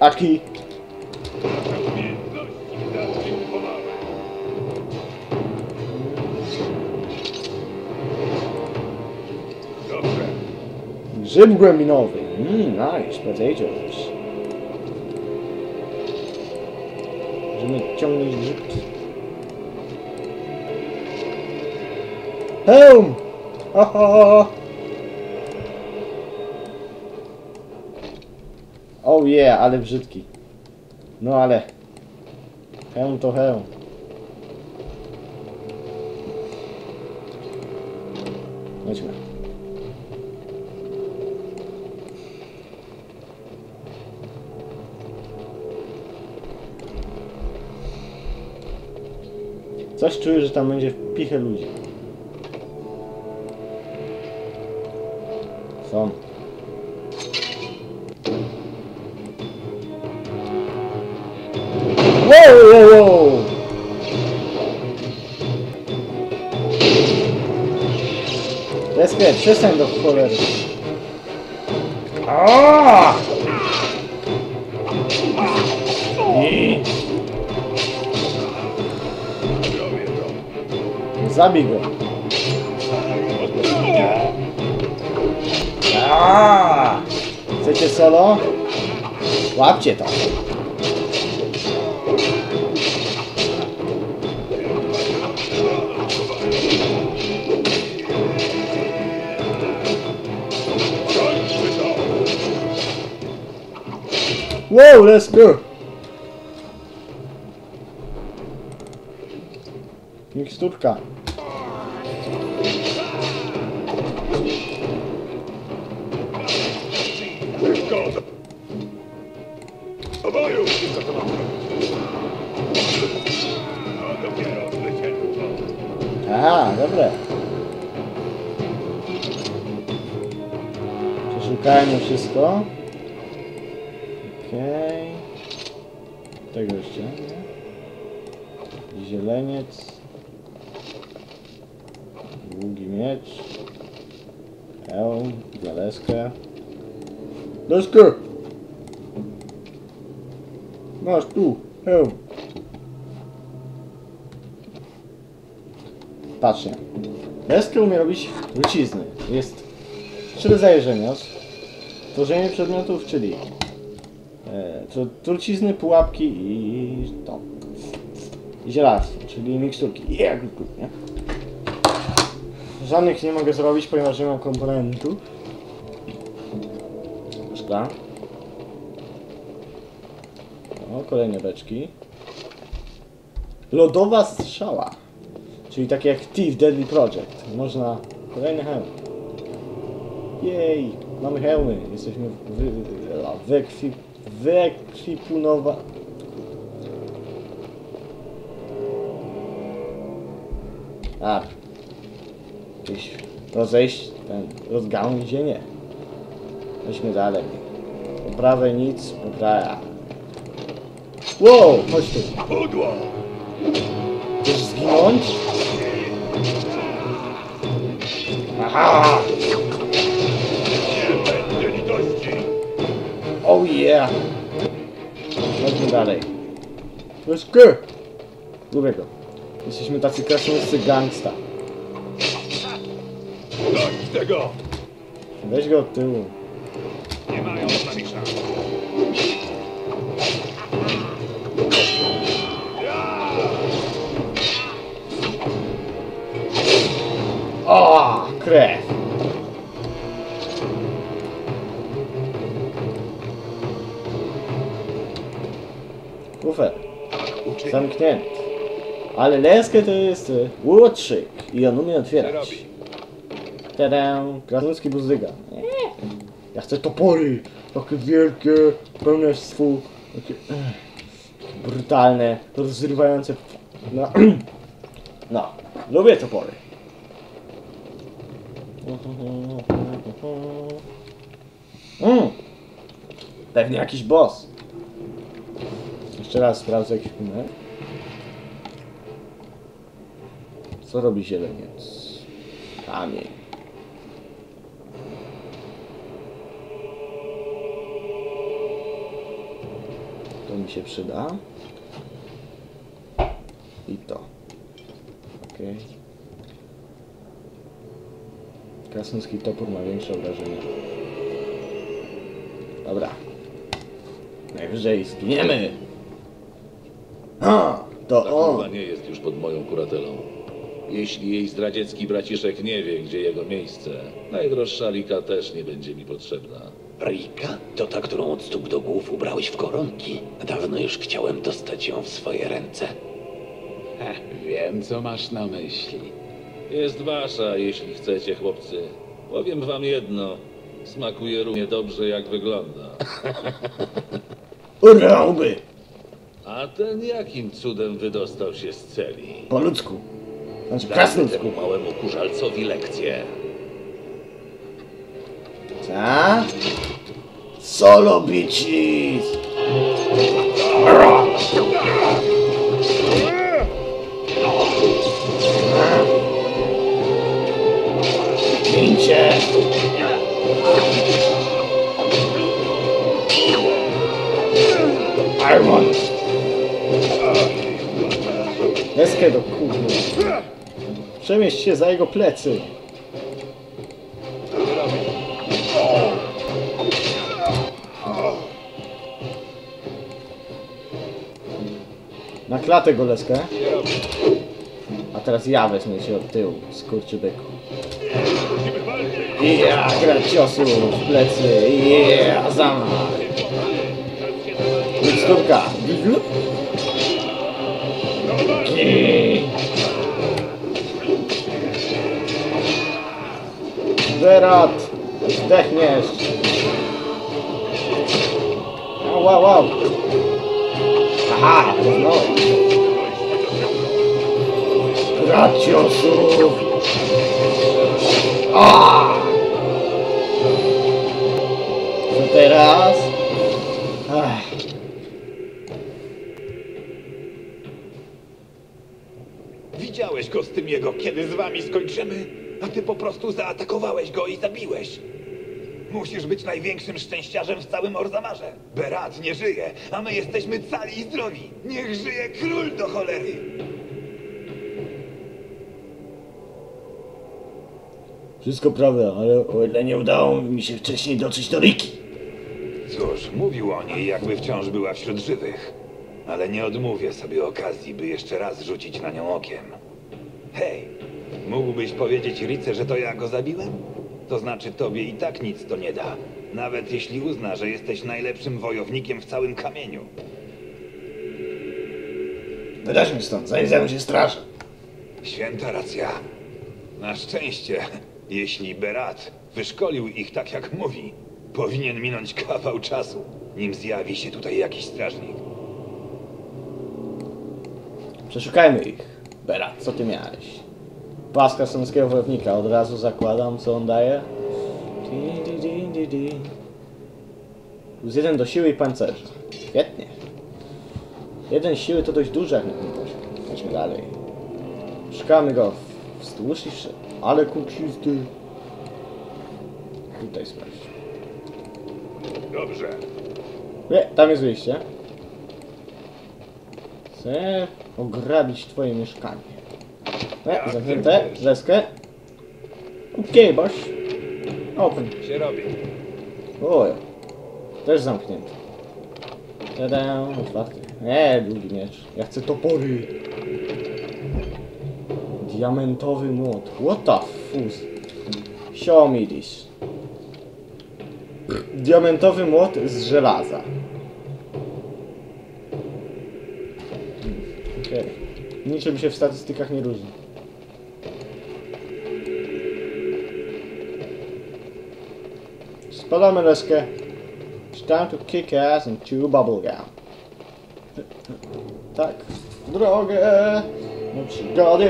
Aqui. Zim Graminovi. Mmm, nice potatoes. Będziemy ciągnąć grzybki. Home! Ho, ho, ho. Oh yeah, ale brzydki. No ale... Hełm to hełm. Chodźmy. Coś czuję, że tam będzie pichę ludzi. Są. Wow, wow, wow! Deskę, przestań do cholery. Zabij go. Chcecie solo? Łapcie to. Wow, let's go! Miksturka. Aha, dobre. Przeszukajmy wszystko. Okej. Tego jeszcze, nie? Zieleniec. Długi miecz. Hełm, zaleskę. Deskę! Masz tu, hełm. Patrzcie. Deskę umie robić trucizny. Jest trzy rodzaje rzemiosł. Tworzenie przedmiotów, czyli tru, trucizny, pułapki i to. Zielarstwo, czyli miksturki. Jak nie? Żadnych nie mogę zrobić, ponieważ nie mam komponentów. Szkla. O, kolejne beczki. Lodowa strzała. Czyli tak jak Thief Deadly Project. Można... Kolejny hełm. Jej! Mamy hełmy. Jesteśmy wy... wyekwi... wyekwipunowa... A. Jakieś rozejść... ten... rozgałęzienie. Chodźmy dalej. Po prawej nic, po prawej... Wow! Chodź tu. Chcesz zginąć? Aha! Yeah! Chodźmy dalej. Let's go! Lubię go. Jesteśmy tacy krasnoludzcy gangsta. Dość tego. Weź go od tyłu. Nie mają z nami szans. O, krew! Kufer. Zamknięty. Ale leskę to jest e, łotrzyk i on umie otwierać. Tada! Krasnoludzki buzdyga. Ja chcę topory! Takie wielkie, pełne swu, takie brutalne, rozrywające. No, no, lubię topory. Mm. Pewnie jakiś boss. Jeszcze raz sprawdzę ekwipunek. Co robi zieleniec? Kamień. To mi się przyda. I to. Okej. Krasnoludzki topór ma większe obrażenia. Dobra. Najwyżej zginiemy! To Ta kurwa on! nie jest już pod moją kuratelą. Jeśli jej zdradziecki braciszek nie wie, gdzie jego miejsce, najdroższa Lika też nie będzie mi potrzebna. Rika? To ta, którą od stóp do głów ubrałeś w koronki. Dawno już chciałem dostać ją w swoje ręce. Wiem, co masz na myśli. Jest wasza, jeśli chcecie, chłopcy. Powiem wam jedno. Smakuje równie dobrze, jak wygląda. Urałby! A ten jakim cudem wydostał się z celi? Po ludzku. Znaczy krasnoludzku. temu małemu kurzalcowi lekcję. Ta? Solo bitches! Deskę do kurwa. Przemieść się za jego plecy. Na klatę go leskę. A teraz ja wezmę się od tyłu, skurczybyku. Ja, gra ciosu w plecy, yeah, zamach. Miksturka. Berat, zdechniesz. Wow, wow, wow. Aha, no. Graciosów. A! Co teraz? Ach. Go z tym jego, kiedy z wami skończymy? A ty po prostu zaatakowałeś go i zabiłeś. Musisz być największym szczęściarzem w całym Orzamarze. Berat nie żyje, a my jesteśmy cali i zdrowi. Niech żyje król do cholery! Wszystko prawda, ale o ile nie udało mi się wcześniej dotrzeć do Riki. Cóż, mówił o niej, jakby wciąż była wśród żywych. Ale nie odmówię sobie okazji, by jeszcze raz rzucić na nią okiem. Hej, mógłbyś powiedzieć Rice, że to ja go zabiłem? To znaczy tobie i tak nic to nie da. Nawet jeśli uzna, że jesteś najlepszym wojownikiem w całym kamieniu. Wydaźmy stąd, zanim zajmę się strażą. Święta racja. Na szczęście, jeśli Berat wyszkolił ich tak jak mówi, powinien minąć kawał czasu, nim zjawi się tutaj jakiś strażnik. Przeszukajmy ich. Berat, co ty miałeś? Pas krasnoludzkiego wojownika, od razu zakładam, co on daje. Plus jeden do siły i pancerza. Świetnie. Jeden siły to dość duże jak na tym poziomie. Chodźmy dalej. Szukamy go wzdłuż i wszędzie. Ale kuksisty. Tutaj sprawdź. Dobrze. Nie, tam jest wyjście. Chcę ograbić twoje mieszkanie. Nie, zamknięte. Deskę. Okej, boś. Open. Się robi. Oj. Też zamknięty. Tada, otwarty. Nie, długi miecz. Ja chcę topory. Diamentowy młot. What the fuzz? Show me this. Diamentowy młot z żelaza. Okej. Niczym się w statystykach nie różni. Spadamy leskę. It's time to kick ass and chew bubblegum. Tak. W drogę. No przygody.